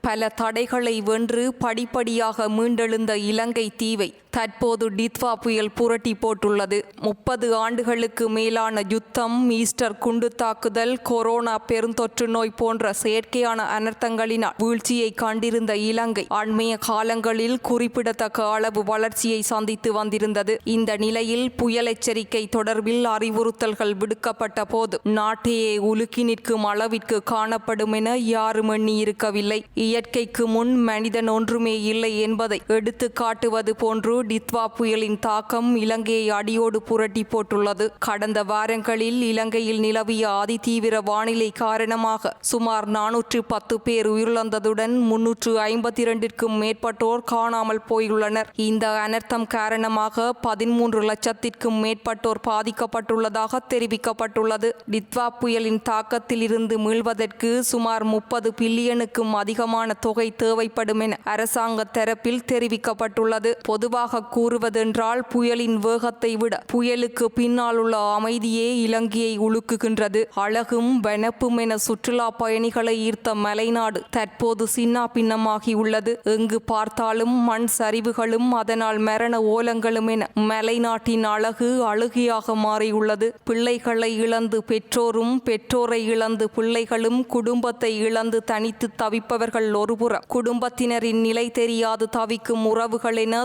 பல தடைகளை வென்று படிப்படியாக மீண்டெழுந்த இலங்கை தீவை. தற்போது டித்வா புயல் புரட்டி போட்டுள்ளது. முப்பது ஆண்டுகளுக்கு மேலான யுத்தம் ஈஸ்டர் குண்டு தாக்குதல் கொரோனா பெருந்தொற்று நோய் போன்ற செயற்கையான அனர்த்தங்களினால் வீழ்ச்சியை கண்டிருந்த இலங்கை அண்மைய காலங்களில் குறிப்பிடத்தக்க அளவு வளர்ச்சியை சந்தித்து வந்திருந்தது. இந்த நிலையில் புயல் எச்சரிக்கை தொடர்பில் அறிவுறுத்தல்கள் விடுக்கப்பட்ட போது நாட்டையே உலுக்கி நிற்கும் அளவிற்கு காணப்படும் என யாரும் எண்ணியிருக்கவில்லை. இயற்கைக்கு முன் மனிதன் ஒன்றுமே இல்லை என்பதை எடுத்து காட்டுவது போன்று டித்வா புயலின் தாக்கம் இலங்கையை அடியோடு புரட்டி போட்டுள்ளது. கடந்த வாரங்களில் இலங்கையில் நிலவிய அதிதீவிர வானிலை காரணமாக சுமார் நானூற்று பத்து பேர் உயிரிழந்ததுடன் முன்னூற்று ஐம்பத்தி இரண்டிற்கும் மேற்பட்டோர் காணாமல் போயுள்ளனர். இந்த அனர்த்தம் காரணமாக பதிமூன்று லட்சத்திற்கும் மேற்பட்டோர் பாதிக்கப்பட்டுள்ளதாக தெரிவிக்கப்பட்டுள்ளது. டித்வா புயலின் தாக்கத்தில் இருந்து மீள்வதற்கு சுமார் முப்பது பில்லியனுக்கும் அதிகமான தொகை தேவைப்படும் என அரசாங்க தரப்பில் தெரிவிக்கப்பட்டுள்ளது. பொதுவாக கூறுவதென்றால் புயலின் வேகத்தை விட புயலுக்கு பின்னால் உள்ள அமைதியே இலங்கையை உலுக்குகின்றது. அழகும் வனப்பும் என சுற்றுலா பயணிகளை ஈர்த்த மலைநாடு தற்போது சின்னா பின்னமாகியுள்ளது எங்கு பார்த்தாலும் மண் சரிவுகளும் அதனால் மரண ஓலங்களும் என மலைநாட்டின் அழகு அழுகியாக மாறியுள்ளது. பிள்ளைகளை இழந்து பெற்றோரும் பெற்றோரை இழந்து பிள்ளைகளும் குடும்பத்தை இழந்து தனித்து தவிப்பவர்கள் ஒருபுறம் குடும்பத்தினரின் நிலை தெரியாது. தவிக்கும் உறவுகள் என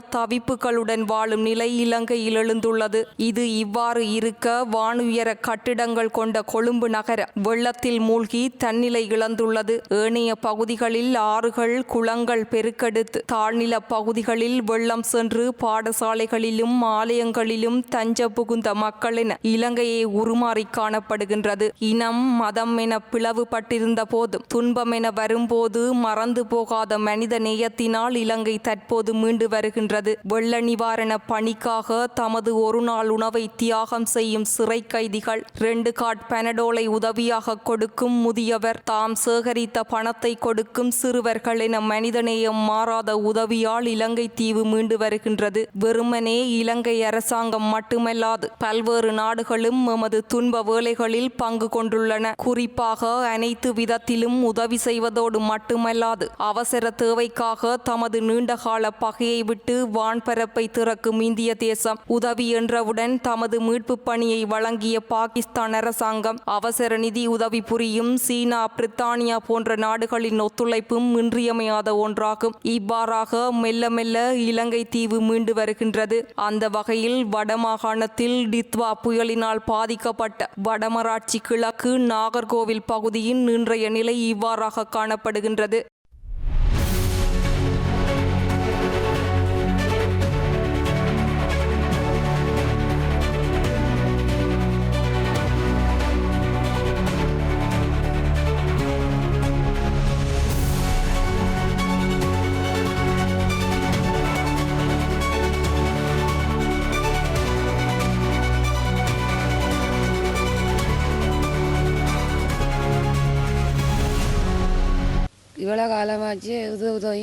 தவிப்புகளுடன் வாழும் நிலை இலங்கையில் எழுந்துள்ளது. இது இவ்வாறு இருக்க வானுயர கட்டிடங்கள் கொண்ட கொழும்பு நகர வெள்ளத்தில் மூழ்கி தன்னிலை இழந்துள்ளது. ஏனைய பகுதிகளில் ஆறுகள் குளங்கள் பெருக்கெடுத்து தாழ்நில பகுதிகளில் வெள்ளம் சென்று பாடசாலைகளிலும் ஆலயங்களிலும் தஞ்ச புகுந்த மக்கள் என இலங்கையை உருமாறி காணப்படுகின்றது. இனம் மதம் என பிளவுபட்டிருந்த போதும் துன்பம் என வரும்போது மறந்து போகாத மனித நேயத்தினால் இலங்கை தற்போது மீண்டு வருகின்றது. வெள்ள நிவாரண பணிக்காக தமது ஒருநாள் உணவை தியாகம் செய்யும் சிறை கைதிகள். ரெண்டு காட் பெனடோலை உதவியாக கொடுக்கும் முதியவர் தாம் சேகரித்த பணத்தை கொடுக்கும் சிறுவர்கள் என மனிதநேயம் மாறாத உதவியால் இலங்கை தீவு மீண்டு வருகின்றது. வெறுமனே இலங்கை அரசாங்கம் மட்டுமல்லாது பல்வேறு நாடுகளும் எமது துன்ப வேலைகளில் பங்கு கொண்டுள்ளன. குறிப்பாக அனைத்து விதத்திலும் உதவி செய்வதோடு மட்டுமல்லாது அவசர தேவைக்காக தமது நீண்டகால பகையை விட்டு நிலப்பரப்பை திறக்கும் இந்திய தேசம் உதவி என்றவுடன் தமது மீட்பு பணியை வழங்கிய பாகிஸ்தான் அரசாங்கம் அவசர நிதி உதவி புரியும் சீனா பிரித்தானியா போன்ற நாடுகளின் ஒத்துழைப்பும் இன்றியமையாத ஒன்றாகும். இவ்வாறாக மெல்ல மெல்ல இலங்கை தீவு மீண்டு வருகின்றது. அந்த வகையில் வடமாகாணத்தில் டித்வா புயலினால் பாதிக்கப்பட்ட வடமராட்சி கிழக்கு நாகர்கோவில் பகுதியின் இன்றைய நிலை இவ்வாறாக காணப்படுகின்றது.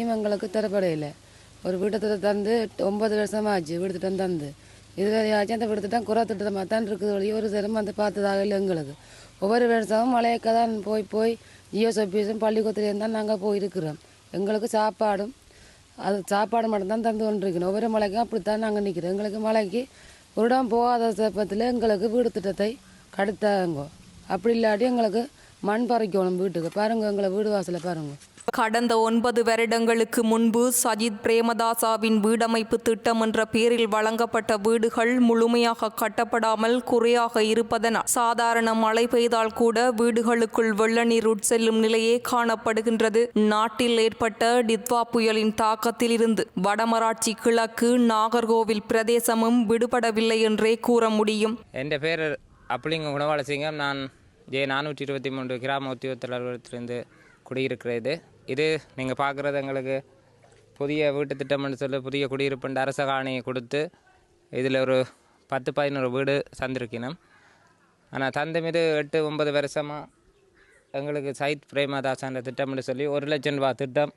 இது எங்களுக்கு தரப்படையில. ஒரு வீட்டை தந்து ஒன்பது வருஷமாச்சு வீடு திட்டம் தந்து. ஆச்சு அந்த வீடு திட்டம் குறை திட்டமாக தான் இருக்குது ஒழிய ஒரு தரம் வந்து பார்த்ததாக இல்லை எங்களுக்கு. ஒவ்வொரு வருஷமும் மலையக்க தான் போய் போய் ஜிஎஸ் ஆஃபீஸும் பள்ளிக்கூடத்துலேயும் தான் நாங்கள் போயிருக்கிறோம். எங்களுக்கு சாப்பாடும் அது சாப்பாடு மட்டும்தான் தந்து கொண்டிருக்கணும் ஒவ்வொரு மலைக்கும் அப்படித்தான் நாங்கள் நிற்கிறோம் எங்களுக்கு மலைக்கு ஒரு இடம் போகாத சப்பத்தில் எங்களுக்கு வீடு திட்டத்தை கடுத்தாங்க. அப்படி இல்லாட்டி எங்களுக்கு மண் பறிக்கணும் வீட்டுக்கு. பாருங்கள் எங்களை வீடு வாசலை பாருங்க. கடந்த ஒன்பது வருடங்களுக்கு முன்பு சஜித் பிரேமதாசாவின் வீடமைப்பு திட்டம் என்ற பேரில் வழங்கப்பட்ட வீடுகள் முழுமையாக கட்டப்படாமல் குறையாக இருப்பதனால் சாதாரண மழை பெய்தால் கூட வீடுகளுக்குள் வெள்ளநீர் உட்செல்லும் நிலையே காணப்படுகின்றது. நாட்டில் ஏற்பட்ட டித்வா புயலின் தாக்கத்தில் இருந்து வடமராட்சி கிழக்கு நாகர்கோவில் பிரதேசமும் விடுபடவில்லை என்றே கூற முடியும். என் பேர் அப்படிங்க உணவாளசிங்கம் நான் ஜே நானூற்றி இருபத்தி மூன்று கிராம உத்தியோகத்திலிருந்து குடியிருக்கிற குடியிருக்கிறது. இது நீங்கள் பார்க்குறது எங்களுக்கு புதிய வீட்டு திட்டம்னு சொல்லி புதிய குடியிருப்புன்ற அரச காணியை கொடுத்து இதில் ஒரு பத்து பதினோரு வீடு தந்திருக்கணும். ஆனால் தந்த மீது எட்டு ஒன்பது வருஷமாக எங்களுக்கு சைத் பிரேமதாசன்ற திட்டம்னு சொல்லி ஒரு லட்சம் ரூபா திட்டம்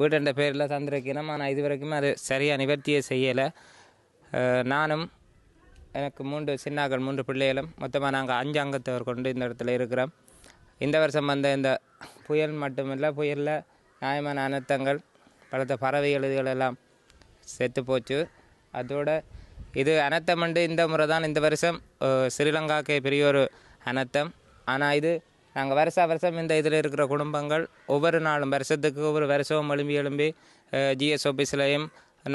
வீடுன்ற பேரில் தந்திருக்கணும். ஆனால் இது வரைக்கும் அது சரியாக நிவர்த்தியை செய்யலை. நானும் எனக்கு மூன்று சின்னாக்கள் மூன்று பிள்ளைகளும் மொத்தமாக நாங்கள் அஞ்சு அங்கத்தவர் கொண்டு இந்த இடத்துல இருக்கிறோம். இந்த வருஷம் வந்த இந்த புயல் மட்டுமில்லை புயலில் நியாயமான அனர்த்தங்கள் பலத்த பறவைகள் இதுகளெல்லாம் செத்து போச்சு. அதோட இது அனர்த்தம் வந்து இந்த முறை தான் இந்த வருஷம் ஸ்ரீலங்காக்கு ஸ்ரீலங்காவுக்கு பெரிய ஒரு அனர்த்தம். ஆனால் இது நாங்கள் வருஷ வருஷம் இந்த இதில் இருக்கிற குடும்பங்கள் ஒவ்வொரு நாளும் வருஷத்துக்கு ஒவ்வொரு வருஷமும் எழும்பி எழும்பி ஜிஎஸ் ஆஃபீஸ்லேயும்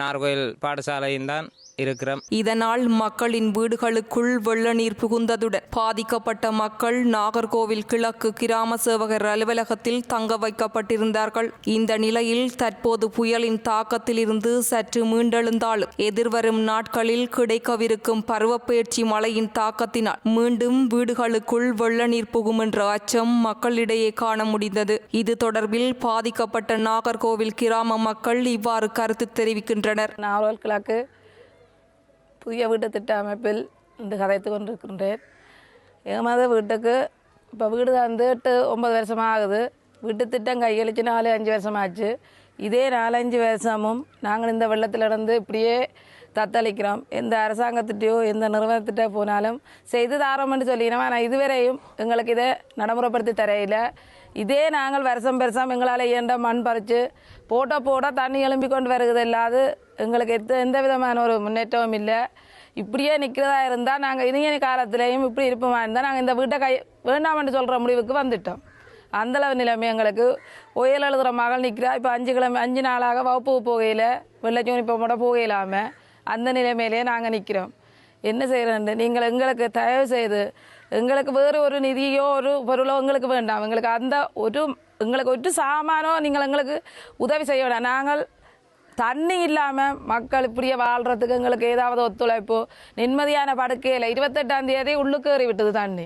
நார்கோயில் பாடசாலையும் தான் இருக்கிறோம். இதனால் மக்களின் வீடுகளுக்குள் வெள்ள நீர் புகுந்ததுடன் பாதிக்கப்பட்ட மக்கள் நாகர்கோவில் கிழக்கு கிராம சேவகர் அலுவலகத்தில் தங்க வைக்கப்பட்டிருந்தார்கள். இந்த நிலையில் தற்போது புயலின் தாக்கத்திலிருந்து சற்று மீண்டெழுந்தாலும் எதிர்வரும் நாட்களில் கிடைக்கவிருக்கும் பருவப்பெயர்ச்சி மழையின் தாக்கத்தினால் மீண்டும் வீடுகளுக்குள் வெள்ள நீர் புகும் என்ற அச்சம் மக்களிடையே காண முடிந்தது. இது தொடர்பில் பாதிக்கப்பட்ட நாகர்கோவில் கிராம மக்கள் இவ்வாறு கருத்து தெரிவிக்கின்றனர். நாவல் கிழக்கு புதிய வீட்டு திட்ட அமைப்பில் இந்த கதைத்து கொண்டிருக்கின்றேன். எமது வீட்டுக்கு இப்போ வீடு வந்து எட்டு ஒன்பது வருஷமாக ஆகுது வீட்டு திட்டம் கையளிச்சு நாலு அஞ்சு வருஷமாச்சு. இதே நாலஞ்சு வருஷமும் நாங்கள் இந்த வெள்ளத்திலிருந்து இப்படியே தத்தளிக்கிறோம். எந்த அரசாங்கத்திட்டையோ எந்த நிறுவனத்திட்ட போனாலும் செய்து தாரோம்னு சொல்லிக்கிறோம் ஆனால் இதுவரையும் எங்களுக்கு இதை நடைமுறைப்படுத்தி தரையில் இதே நாங்கள் வருஷம் வருஷம் எங்களால் இயன்ற மண் பறித்து போட்ட போட தண்ணி எழும்பி கொண்டு வருகிறது இல்லாது எங்களுக்கு எந்த எந்த விதமான ஒரு முன்னேற்றமும் இல்லை. இப்படியே நிற்கிறதா இருந்தால் நாங்கள் இனிய காலத்திலையும் இப்படி இருப்போமா இருந்தால் நாங்கள் இந்த வீட்டை கை வேண்டாம்னு சொல்கிற முடிவுக்கு வந்துட்டோம். அந்தளவு நிலைமை எங்களுக்கு. உயல் எழுதுகிற மகள் நிற்கிறா இப்போ அஞ்சு கிழமை அஞ்சு நாளாக வகுப்பு போகையில் வெள்ளை யூனிஃபார்மோட போகையிலாமல் அந்த நிலைமையிலே நாங்கள் நிற்கிறோம் என்ன செய்கிறேன் நீங்கள் எங்களுக்கு தயவு செய்து எங்களுக்கு வேறு ஒரு நிதியோ ஒரு பொருளோ எங்களுக்கு வேண்டாம். எங்களுக்கு அந்த ஒரு எங்களுக்கு ஒரு சாமானோ நீங்கள் எங்களுக்கு உதவி செய்ய வேண்டாம். நாங்கள் தண்ணி இல்லாமல் மக்கள் இப்படியே வாழ்கிறதுக்கு எங்களுக்கு ஏதாவது ஒத்துழைப்பு நிம்மதியான படுக்கையில் இருபத்தெட்டாம் தேதி உள்ளுக்கேறி விட்டது தண்ணி.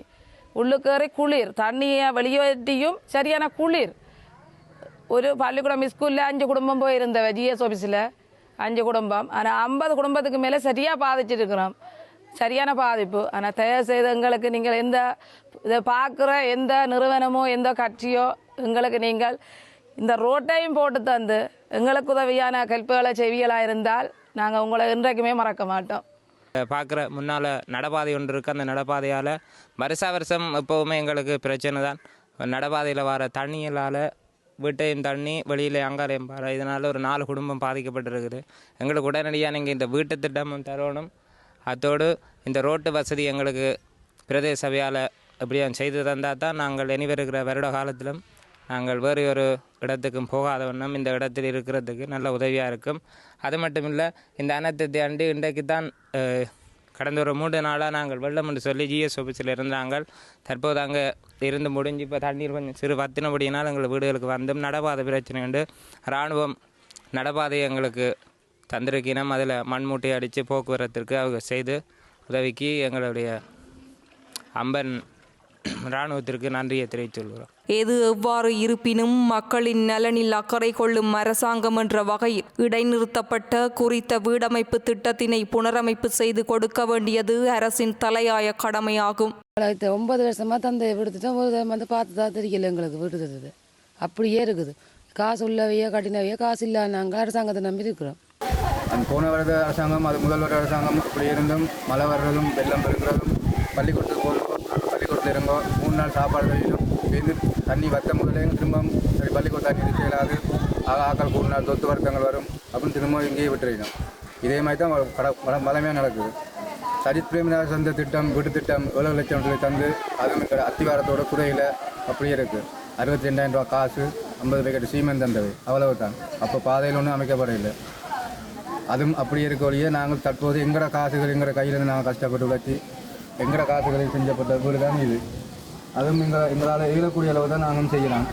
உள்ளுக்கேறி குளிர். தண்ணியை வெளியேற்றியும் சரியான குளிர். ஒரு பள்ளிக்கூடம் ஸ்கூலில் அஞ்சு குடும்பம் போயிருந்தவ ஜிஎஸ் ஆஃபீஸில் அஞ்சு குடும்பம். ஆனால் ஐம்பது குடும்பத்துக்கு மேலே சரியாக பாதிச்சிருக்கிறோம். சரியான பாதிப்பு. ஆனால் தயார் செய்து எங்களுக்கு நீங்கள் எந்த இதை பார்க்குற எந்த நிறுவனமோ எந்த கட்சியோ எங்களுக்கு நீங்கள் இந்த ரோட்டையும் போட்டு தந்து எங்களுக்கு உதவியான கல்புகளை செவியலாக இருந்தால் நாங்கள் உங்களை இன்றைக்குமே மறக்க மாட்டோம். பார்க்குற முன்னால் நடப்பாதை ஒன்று இருக்குது அந்த நடப்பாதையால் வருஷா வருஷம் எப்போவுமே எங்களுக்கு பிரச்சனை தான். நடப்பாதையில் வர தண்ணியலால் வீட்டையும் தண்ணி வெளியில் அங்காரையும் பாரு இதனால் ஒரு நாலு குடும்பம் பாதிக்கப்பட்டிருக்குது. எங்களுக்கு உடனடியாக நீங்கள் இந்த வீட்டு திட்டமும் தரணும். அத்தோடு இந்த ரோட்டு வசதி எங்களுக்கு பிரதேச சபையால் எப்படியும் செய்து தந்தால் தான் நாங்கள் இனி வருகிற வருட காலத்திலும் நாங்கள் வேறு ஒரு இடத்துக்கும் போகாத வண்ணம் இந்த இடத்தில் இருக்கிறதுக்கு நல்ல உதவியாக இருக்கும். அது மட்டும் இல்லை இந்த அனர்த்தத்தை அண்டு இன்றைக்கு தான் கடந்த ஒரு மூன்று நாளாக நாங்கள் வெள்ளம் என்று சொல்லி ஜிஎஸ் ஆஃபீஸில் இருந்தாங்க தற்போது அங்கே இருந்து முடிஞ்சு இப்போ தண்ணீர் கொஞ்சம் சிறு பத்தினபடியினால் எங்கள் வீடுகளுக்கு வந்தும் நடப்பாதை பிரச்சனை உண்டு. இராணுவம் நடப்பாதை எங்களுக்கு தந்திருக்கினம். அதில் மண்மூட்டை அடித்து போக்குவரத்திற்கு அவங்க செய்து உதவிக்கு எங்களுடைய அம்பன் இராணுவத்திற்கு நன்றியை தெரிவித்துள்ளோம் எது எவ்வாறு இருப்பினும் மக்களின் நலனில் அக்கறை கொள்ளும் அரசாங்கம் என்ற வகையில் இடைநிறுத்தப்பட்ட குறித்த வீடமைப்பு திட்டத்தினை புனரமைப்பு செய்து கொடுக்க வேண்டியது அரசின் தலையாய கடமையாகும். ஒன்பது வருஷமாக தந்தை விடுத்துட்டோம். ஒரு வந்து பார்த்து தான் தெரியல எங்களுக்கு விடுத்தது அப்படியே இருக்குது. காசு உள்ளவையோ கட்டினவையோ காசு இல்லாத நாங்கள் அரசாங்கத்தை நம்பி இருக்கிறோம் போன வருட அரசாங்கம் அது முதல் வருட அரசாங்கம். இப்படி இருந்தும் மழை வர்றதும் வெள்ளம் பெருக்கிறதும் பள்ளிக்கூடத்துக்கு போகிறோம் பள்ளிக்கூடத்தில் இருங்கோ மூணு நாள் சாப்பாடு கழியும் இது தண்ணி வத்த முதலே திரும்பவும் சரி பள்ளிக்கூட தண்ணி இருக்க இயலாது ஆக ஆக்கள் மூணு நாள் தொத்து வருத்தங்கள் வரும். அப்படின்னு திரும்ப இங்கேயே விட்டுறணும். இதே மாதிரி தான் கட வள வளமையாக நடக்குது. சஜித் பிரேமதாஸ் அந்த திட்டம் வீட்டு திட்டம் எவ்வளோ லட்சம் சொல்லி தந்து அதுவும் இருக்கிற அத்திவாரத்தோட குறையில் அப்படியே இருக்குது அறுபத்தி ரெண்டாயிரம் ரூபா காசு ஐம்பது பேக்கெட் சீமெண்ட் தந்தவை அவ்வளவு தான் அப்போ பாதையில் ஒன்றும் அமைக்கப்படவில்லை. அதுவும் அப்படி இருக்க ஒழிய நாங்கள் தற்போது எங்கட காசுகள் எங்கட கையிலேருந்து நாங்கள் கஷ்டப்பட்டு உழைச்சி எங்கட காசுகளில் செஞ்சப்பட்ட வீடு தான் இது. அதுவும் எங்கள் எங்களால் இயலக்கூடிய அளவு தான் நாங்களும் செய்யலாம்.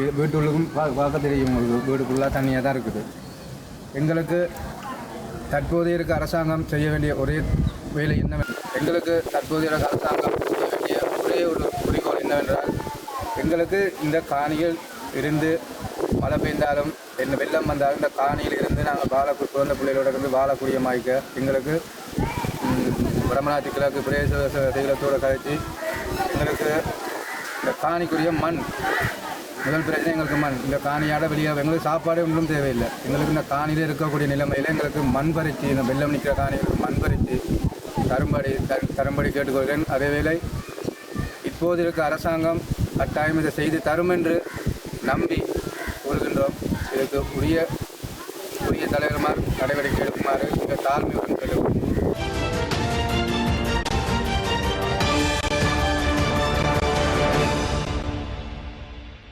இது வீட்டுள்ளுக்கும் பா பார்க்க தெரியும் உங்களுக்கு. வீடு ஃபுல்லாக தண்ணியாக தான் இருக்குது. எங்களுக்கு தற்போது இருக்க அரசாங்கம் செய்ய வேண்டிய ஒரே வேலை என்னவென்றால் எங்களுக்கு தற்போதைய இருக்க அரசாங்கம் செய்ய வேண்டிய ஒரே ஒரு குறிக்கோள் என்னவென்றால் எங்களுக்கு இந்த காணிகள் இருந்து மழை பெய்ந்தாலும் என்ன வெள்ளம் வந்தாலும் இந்த காணியில் இருந்து நாங்கள் வாழ குழந்தை பிள்ளைகளோட இருந்து வாழக்கூடிய மாய்க்க எங்களுக்கு பிரம்மநாத்தி கிழக்கு பிரதேச செயலத்தோடு கழித்து எங்களுக்கு இந்த காணிக்குரிய மண் முதல் பிரச்சனை எங்களுக்கு மண். இந்த காணியாட வெளியே எங்களுக்கு சாப்பாடு ஒன்றும் தேவையில்லை. எங்களுக்கு இந்த காணியில் இருக்கக்கூடிய நிலைமையில் எங்களுக்கு மண் பறித்து இந்த வெள்ளம் நிற்கிற காணிகளுக்கு மண் பறித்து தரும்படி தரு தரும்படி கேட்டுக்கொள்கிறேன். அதேவேளை இப்போது இருக்க அரசாங்கம் கட்டாயம் இதை செய்து தரும் என்று நம்பி கூறுகின்றோம். இதற்கு இதுக்கு உரிய உரிய தலைவர்மார் நடவடிக்கை எடுக்குமாறு மிக தாழ்மையுடன் கேட்டுக்கொள்கிறோம்.